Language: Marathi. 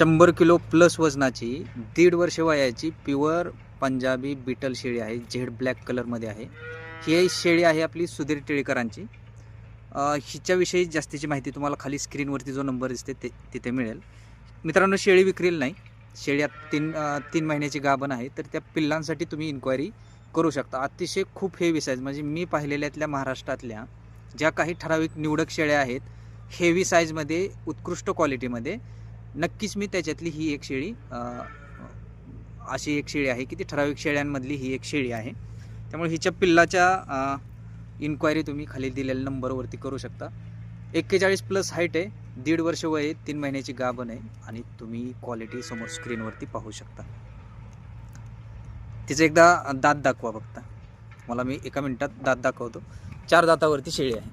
शंभर किलो प्लस वजनाची दीड वर्ष वयाची प्युअर पंजाबी बिटल शेळी आहे झेड ब्लॅक कलरमध्ये आहे. ही शेळी आहे आपली सुधीर टिळेकरांची. हिच्याविषयी जास्तीची माहिती तुम्हाला खाली स्क्रीनवरती जो नंबर दिसते ते तिथे मिळेल. मित्रांनो शेळी विक्रील नाही शेळ्यात तीन तीन महिन्याची गाभण आहे तर त्या पिल्लांसाठी तुम्ही इन्क्वायरी करू शकता. अतिशय खूप हेवी साईज म्हणजे मी पाहिलेल्यातल्या महाराष्ट्रातल्या ज्या काही ठराविक निवडक शेळ्या आहेत हेवी साईजमध्ये उत्कृष्ट क्वालिटीमध्ये नक्कीच मी त्याच्यातली ही एक शेळी अशी एक शेळी आहे की ती ठराविक शेळ्यांमधली ही एक शेळी आहे. त्यामुळे हिच्या पिल्लाच्या इन्क्वायरी तुम्ही खाली दिलेल्या नंबरवरती करू शकता. एक्केचाळीस प्लस हाईट आहे दीड वर्ष वय आहे तीन महिन्याची गाभण आहे आणि तुम्ही क्वालिटी समोर स्क्रीनवरती पाहू शकता. तिचं एकदा दात दाखवा फक्त मला मी एका मिनटात दात दाखवतो. चार दातावरती शेळी आहे.